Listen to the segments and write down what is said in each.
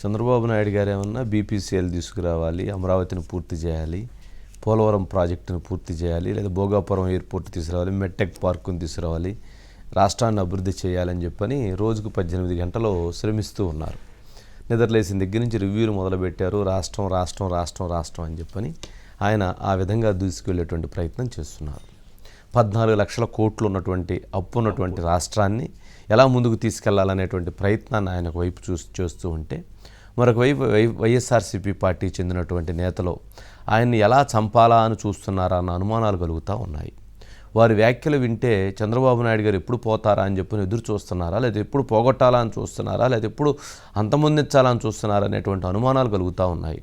చంద్రబాబు నాయుడు గారు ఏమన్నా బీపీసీఎల్ తీసుకురావాలి అమరావతిని పూర్తి చేయాలి పోలవరం ప్రాజెక్టును పూర్తి చేయాలి లేదా భోగాపురం ఎయిర్పోర్ట్ తీసుకురావాలి మెట్టెక్ పార్కును తీసుకురావాలి రాష్ట్రాన్ని అభివృద్ధి చేయాలని చెప్పని రోజుకు పద్దెనిమిది గంటలు శ్రమిస్తూ ఉన్నారు. నిద్రలేసిన దగ్గర నుంచి రివ్యూలు మొదలుపెట్టారు రాష్ట్రం రాష్ట్రం రాష్ట్రం రాష్ట్రం అని చెప్పని ఆయన ఆ విధంగా దూసుకువెళ్ళేటువంటి ప్రయత్నం చేస్తున్నారు. పద్నాలుగు లక్షల కోట్లు ఉన్నటువంటి అప్పు ఉన్నటువంటి రాష్ట్రాన్ని ఎలా ముందుకు తీసుకెళ్ళాలనేటువంటి ప్రయత్నాన్ని ఆయన వైపు చూ చేస్తూ ఉంటే మరొక వైపు వై వైఎస్ఆర్సీపీ పార్టీ చెందినటువంటి నేతలు ఆయన్ని ఎలా చంపాలా అని చూస్తున్నారా అన్న అనుమానాలు కలుగుతూ ఉన్నాయి. వారి వ్యాఖ్యలు వింటే చంద్రబాబు నాయుడు గారు ఎప్పుడు పోతారా అని చెప్పి ఎదురు చూస్తున్నారా? లేదా ఎప్పుడు పోగొట్టాలా అని చూస్తున్నారా? లేదా ఎప్పుడు అంతమొందించాలా అని చూస్తున్నారా అనేటువంటి అనుమానాలు కలుగుతూ ఉన్నాయి.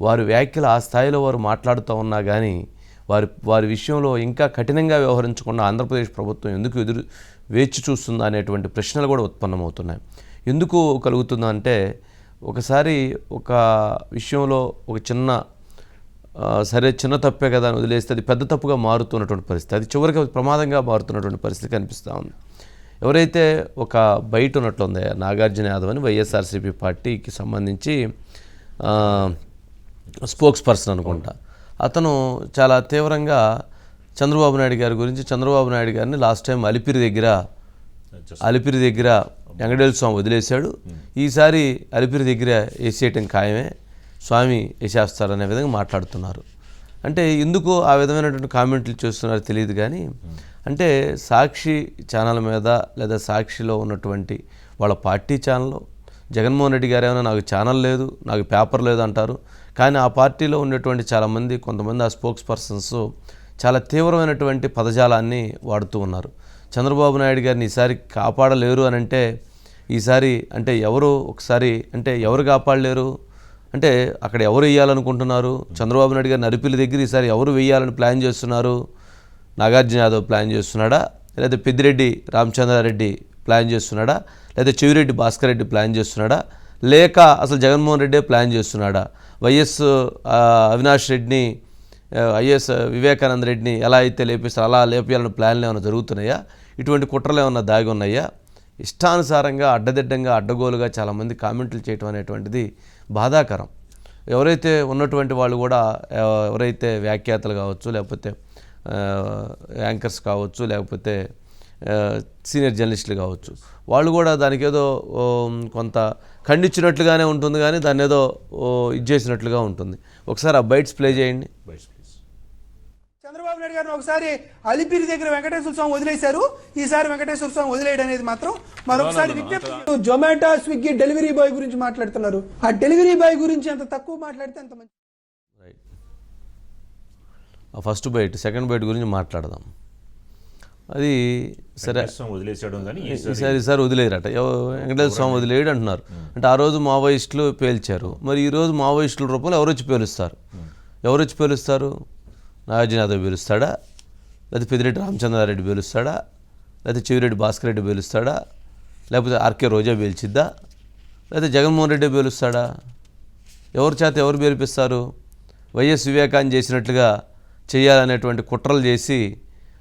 వారి వ్యాఖ్యలు ఆ స్థాయిలో వారు మాట్లాడుతూ ఉన్నా కానీ వారి వారి విషయంలో ఇంకా కఠినంగా వ్యవహరించకుండా ఆంధ్రప్రదేశ్ ప్రభుత్వం ఎందుకు ఎదురు వేచి చూస్తుందా అనేటువంటి ప్రశ్నలు కూడా ఉత్పన్నమవుతున్నాయి. ఎందుకు కలుగుతుందంటే ఒకసారి ఒక విషయంలో ఒక చిన్న సరే చిన్న తప్పే కదా అని వదిలేస్తే అది పెద్ద తప్పుగా మారుతున్నటువంటి పరిస్థితి. అది చివరికి ప్రమాదంగా మారుతున్నటువంటి పరిస్థితి కనిపిస్తూ ఉంది. ఎవరైతే ఒక బయట ఉన్నట్లుంది నాగార్జున యాదవ్ అని వైఎస్ఆర్సీపీ పార్టీకి సంబంధించి స్పోక్స్ పర్సన్ అనుకుంటా. అతను చాలా తీవ్రంగా చంద్రబాబు నాయుడు గారి గురించి చంద్రబాబు నాయుడు గారిని లాస్ట్ టైం అలిపిరి దగ్గర అలిపిరి దగ్గర వెంకటేశ్వర స్వామి వదిలేశాడు. ఈసారి అలిపిరి దగ్గర వేసేయటం ఖాయమే. స్వామి వేసేస్తారనే విధంగా మాట్లాడుతున్నారు. అంటే ఎందుకు ఆ విధమైనటువంటి కామెంట్లు చేస్తున్నారో తెలియదు కానీ అంటే సాక్షి ఛానల్ మీద లేదా సాక్షిలో ఉన్నటువంటి వాళ్ళ పార్టీ ఛానల్లో జగన్మోహన్ రెడ్డి గారు ఏమైనా నాకు ఛానల్ లేదు నాకు పేపర్ లేదు అంటారు. కానీ ఆ పార్టీలో ఉన్నటువంటి చాలామంది కొంతమంది ఆ స్పోక్స్ పర్సన్స్ చాలా తీవ్రమైనటువంటి పదజాలాన్ని వాడుతూ ఉన్నారు. చంద్రబాబు నాయుడు గారిని ఈసారి కాపాడలేరు అని అంటే ఈసారి అంటే ఎవరు ఒకసారి అంటే ఎవరు కాపాడలేరు? అంటే అక్కడ ఎవరు వేయాలనుకుంటున్నారు చంద్రబాబు నాయుడు గారి నరిపిల్లి దగ్గర ఈసారి ఎవరు వేయాలని ప్లాన్ చేస్తున్నారు? నాగార్జున యాదవ్ ప్లాన్ చేస్తున్నాడా? లేదా పెద్దిరెడ్డి రామచంద్రారెడ్డి ప్లాన్ చేస్తున్నాడా? లేదా చెవిరెడ్డి భాస్కర్ రెడ్డి ప్లాన్ చేస్తున్నాడా? లేక అసలు జగన్మోహన్ రెడ్డే ప్లాన్ చేస్తున్నాడా? వైఎస్ అవినాష్ రెడ్డిని ఐఎస్ వివేకానంద రెడ్డిని ఎలా అయితే లేపిస్తారో అలా లేపేయాలని ప్లాన్లు ఏమైనా జరుగుతున్నాయా? ఇటువంటి కుట్రలు ఏమైనా దాగి ఉన్నాయా? ఇష్టానుసారంగా అడ్డదిడ్డంగా అడ్డగోలుగా చాలామంది కామెంట్లు చేయటం అనేటువంటిది బాధాకరం. ఎవరైతే ఉన్నటువంటి వాళ్ళు కూడా ఎవరైతే వ్యాఖ్యాతలు కావచ్చు లేకపోతే యాంకర్స్ కావచ్చు లేకపోతే సీనియర్ జర్నలిస్టులు కావచ్చు వాళ్ళు కూడా దానికి ఏదో కొంత ఖండించినట్లుగానే ఉంటుంది కానీ దాన్ని ఏదో ఇది చేసినట్లుగా ఉంటుంది. ఒకసారి ఆ బైట్స్ ప్లే చేయండి. చంద్రబాబు నాయుడు గారిని ఒకసారి అలిపిరి దగ్గర వెంకటేశ్వర స్వామి వదిలేశారు. ఈసారి వెంకటేశ్వర స్వామి వదిలేయడం అనేది మాత్రం మరొకసారి విజ్ఞప్తి జొమాటో స్విగ్గీ డెలివరీ బాయ్ గురించి మాట్లాడుతున్నారు. ఆ డెలివరీ బాయ్ గురించి ఎంత తక్కువ మాట్లాడితే అంత మంచి రైట్ ఆ ఫస్ట్ బైట్ సెకండ్ బైట్ గురించి మాట్లాడదాం. అది సరే. వదిలేసాడు కానీ ఈసారి ఈసారి వదిలేరట. వెంకటేశ్వర స్వామి వదిలేయడు అంటున్నారు. అంటే ఆ రోజు మావోయిస్టులు పేల్చారు. మరి ఈ రోజు మావోయిస్టుల రూపంలో ఎవరు వచ్చి పేలుస్తారు? ఎవరు వచ్చి పేలుస్తారు? నాగార్జున యాదవ్ పిలుస్తాడా లేకపోతే పెద్దిరెడ్డి రామచంద్రారెడ్డి పిలుస్తాడా లేకపోతే చెవిరెడ్డి భాస్కర్ రెడ్డి పిలుస్తాడా లేకపోతే ఆర్కే రోజా పేల్చిద్దా లేకపోతే జగన్మోహన్ రెడ్డి పీలుస్తాడా ఎవరి చేత ఎవరు పేలిపిస్తారు వైఎస్ వివేకాన్ని చేసినట్లుగా చేయాలనేటువంటి కుట్రలు చేసి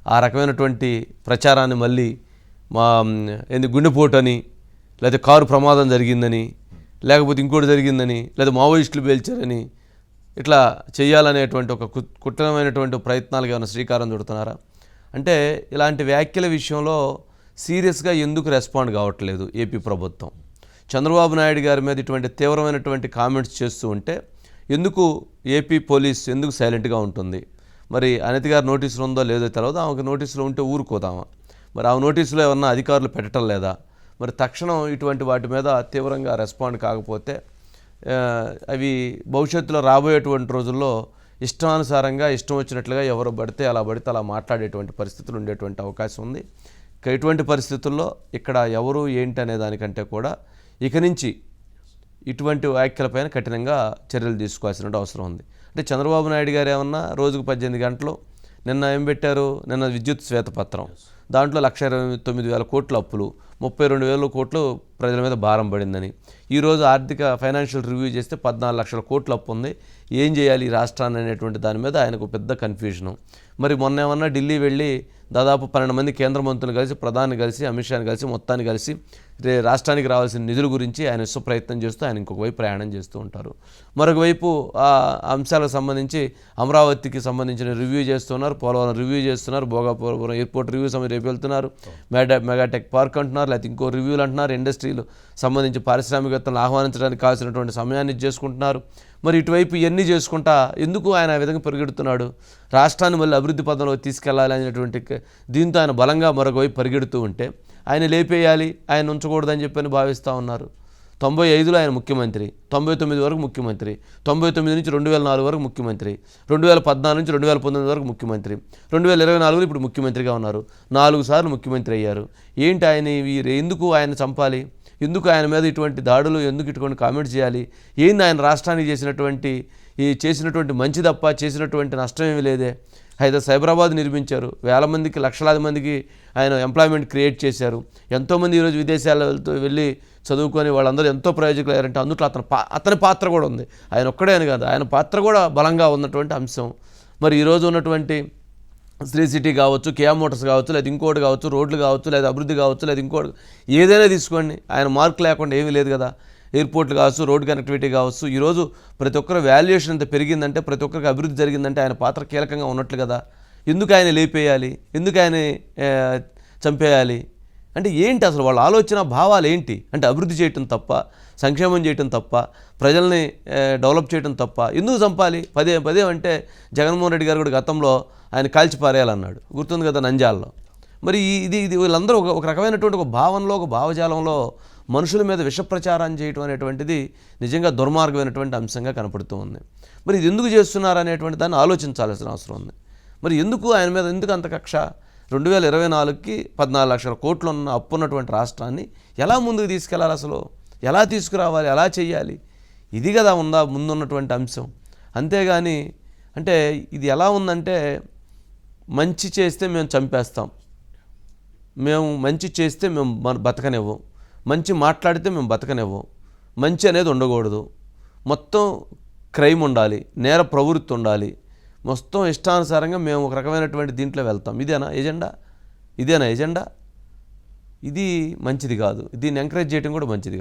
ఆ రకమైనటువంటి ప్రచారాన్ని మళ్ళీ మా ఏంది గుండెపోటు అని కారు ప్రమాదం జరిగిందని లేకపోతే ఇంకోటి జరిగిందని లేదా మావోయిస్టులు పేల్చారని ఇట్లా చేయాలనేటువంటి ఒక కు- కుట్రమైనటువంటి ప్రయత్నాలకు ఏమైనా శ్రీకారం చుడుతున్నారా? అంటే ఇలాంటి వ్యాఖ్యల విషయంలో సీరియస్గా ఎందుకు రెస్పాండ్ కావట్లేదు ఏపీ ప్రభుత్వం? చంద్రబాబు నాయుడు గారి మీద ఇటువంటి తీవ్రమైనటువంటి కామెంట్స్ చేస్తూ ఉంటే ఎందుకు ఏపీ పోలీస్ ఎందుకు సైలెంట్గా ఉంటుంది? మరి అనిత గారు నోటీసులు ఉందో లేదో తెలియదు ఆమెకు నోటీసులు ఉంటే ఊరుకోదామా? మరి ఆ నోటీసులో ఏమన్నా అధికారులు పెట్టడం లేదా? మరి తక్షణం ఇటువంటి వాటి మీద తీవ్రంగా రెస్పాండ్ కాకపోతే అవి భవిష్యత్తులో రాబోయేటువంటి రోజుల్లో ఇష్టానుసారంగా ఇష్టం వచ్చినట్లుగా ఎవరు పడితే అలా పడితే అలా మాట్లాడేటువంటి పరిస్థితులు ఉండేటువంటి అవకాశం ఉంది. ఇటువంటి పరిస్థితుల్లో ఇక్కడ ఎవరు ఏంటి అనే దానికంటే కూడా ఇక నుంచి ఇటువంటి వ్యాఖ్యలపైన కఠినంగా చర్యలు తీసుకోవాల్సిన అవసరం ఉంది. అంటే చంద్రబాబు నాయుడు గారు ఏమన్నా రోజుకు పద్దెనిమిది గంటలు నిన్న ఏం పెట్టారు? నిన్న విద్యుత్ శ్వేతపత్రం. దాంట్లో లక్ష ఇరవై తొమ్మిది వేల కోట్ల అప్పులు. ముప్పై రెండు వేల కోట్లు ప్రజల మీద భారం పడిందని. ఈరోజు ఆర్థిక ఫైనాన్షియల్ రివ్యూ చేస్తే పద్నాలుగు లక్షల కోట్లు అప్పు ఉంది. ఏం చేయాలి ఈ రాష్ట్రాన్ని అనేటువంటి దాని మీద ఆయనకు పెద్ద కన్ఫ్యూజను మరి మొన్న ఏమన్నా ఢిల్లీ వెళ్ళి దాదాపు పన్నెండు మంది కేంద్ర మంత్రులు కలిసి ప్రధాని కలిసి అమిత్ షాని కలిసి మొత్తాన్ని కలిసి రే రాష్ట్రానికి రావాల్సిన నిధుల గురించి ఆయన సుప్రయత్నం ప్రయత్నం చేస్తూ ఆయన ఇంకొక వైపు ప్రయాణం చేస్తూ ఉంటారు. మరొక వైపు ఆ అంశాలకు సంబంధించి అమరావతికి సంబంధించిన రివ్యూ చేస్తున్నారు పోలవరం రివ్యూ చేస్తున్నారు భోగాపురం ఎయిర్పోర్ట్ రివ్యూ సమయం రేపు వెళ్తున్నారు మెగా మెగాటెక్ పార్క్ అంటున్నారు. లేకపోతే ఇంకో రివ్యూలు అంటున్నారు ఇండస్ట్రీలు సంబంధించి పారిశ్రామికవేత్తలను ఆహ్వానించడానికి కావాల్సినటువంటి సమయాన్ని చేసుకుంటున్నారు. మరి ఇటువైపు ఇవన్నీ చేసుకుంటా ఎందుకు ఆయన ఆ విధంగా పరిగెడుతున్నాడు? రాష్ట్రాన్ని మళ్ళీ అభివృద్ధి పదంలో తీసుకెళ్ళాలి అనేటువంటి దీంతో ఆయన బలంగా మరొక వైపు పరిగెడుతూ ఉంటే ఆయన లేపేయాలి ఆయన ఉంచకూడదని చెప్పని భావిస్తూ ఉన్నారు. తొంభై ఐదులో ఆయన ముఖ్యమంత్రి తొంభై తొమ్మిది వరకు ముఖ్యమంత్రి తొంభై తొమ్మిది నుంచి రెండు వేల నాలుగు వరకు ముఖ్యమంత్రి రెండు వేల పద్నాలుగు నుంచి రెండు వేల పంతొమ్మిది వరకు ముఖ్యమంత్రి రెండు వేల ఇరవై నాలుగులో ఇప్పుడు ముఖ్యమంత్రిగా ఉన్నారు. నాలుగు సార్లు ముఖ్యమంత్రి అయ్యారు. ఏంటి ఆయన వీరు? ఎందుకు ఆయన చంపాలి? ఎందుకు ఆయన మీద ఇటువంటి దాడులు? ఎందుకు ఇటువంటి కామెంట్ చేయాలి? ఏంది ఆయన రాష్ట్రానికి చేసినటువంటి ఈ చేసినటువంటి మంచి తప్ప చేసినటువంటి నష్టం ఏమీ లేదే? అయితే సైబరాబాద్ నిర్మించారు. వేల మందికి లక్షలాది మందికి ఆయన ఎంప్లాయ్మెంట్ క్రియేట్ చేశారు. ఎంతోమంది ఈరోజు విదేశాలతో వెళ్ళి చదువుకొని వాళ్ళందరూ ఎంతో ప్రయోజకులు అయ్యారంటే అందుట్లో అతని పా అతని పాత్ర కూడా ఉంది. ఆయన ఒక్కడే అని కాదు ఆయన పాత్ర కూడా బలంగా ఉన్నటువంటి అంశం. మరి ఈరోజు ఉన్నటువంటి శ్రీ సిటీ కావచ్చు కేఆ మోటార్స్ కావచ్చు లేదా ఇంకోటి కావచ్చు రోడ్లు కావచ్చు లేదా అభివృద్ధి కావచ్చు లేదా ఇంకోటి ఏదైనా తీసుకోండి. ఆయన మార్క్ లేకుండా ఏమీ లేదు కదా. ఎయిర్పోర్ట్లు కావచ్చు రోడ్ కనెక్టివిటీ కావచ్చు ఈరోజు ప్రతి ఒక్కరు వాల్యుయేషన్ ఎంత పెరిగిందంటే ప్రతి ఒక్కరికి అభివృద్ధి జరిగిందంటే ఆయన పాత్ర కీలకంగా ఉన్నట్లు కదా. ఎందుకు ఆయన లేపేయాలి? ఎందుకు ఆయన చంపేయాలి? అంటే ఏంటి అసలు వాళ్ళ ఆలోచన భావాలు ఏంటి? అంటే అభివృద్ధి చేయటం తప్ప సంక్షేమం చేయటం తప్ప ప్రజల్ని డెవలప్ చేయటం తప్ప ఎందుకు చంపాలి? పదే పదే అంటే జగన్మోహన్ రెడ్డి గారు కూడా గతంలో ఆయన కాల్చి పారేయాలన్నాడు. గుర్తుంది కదా నంజాల్లో. మరి ఇది ఇది వీళ్ళందరూ ఒక రకమైనటువంటి ఒక భావనలో ఒక భావజాలంలో మనుషుల మీద విషప్రచారం చేయటం అనేటువంటిది నిజంగా దుర్మార్గమైనటువంటి అంశంగా కనపడుతూ ఉంది. మరి ఇది ఎందుకు చేస్తున్నారు అనేటువంటి దాన్ని ఆలోచించాల్సిన అవసరం ఉంది. మరి ఎందుకు ఆయన మీద ఎందుకు అంత కక్ష? రెండు వేల ఇరవై నాలుగుకి పద్నాలుగు లక్షల కోట్లు ఉన్న అప్పు ఉన్నటువంటి రాష్ట్రాన్ని ఎలా ముందుకు తీసుకెళ్ళాలి అసలు? ఎలా తీసుకురావాలి? ఎలా చేయాలి? ఇది కదా ఉందా ముందున్నటువంటి అంశం. అంతేగాని అంటే ఇది ఎలా ఉందంటే మంచి చేస్తే మేము చంపేస్తాం. మేము మంచి చేస్తే మేము మన బతకనివ్వం. మంచి మాట్లాడితే మేము బతకనివ్వం. మంచి అనేది ఉండకూడదు. మొత్తం క్రైమ్ ఉండాలి నేర ప్రవృత్తి ఉండాలి. మొత్తం ఇష్టానుసారంగా మేము ఒక రకమైనటువంటి దీంట్లో వెళ్తాం. ఇదేనా ఎజెండా? ఇదేనా ఎజెండా? ఇది మంచిది కాదు. దీన్ని ఎంకరేజ్ చేయడం కూడా మంచిది కాదు.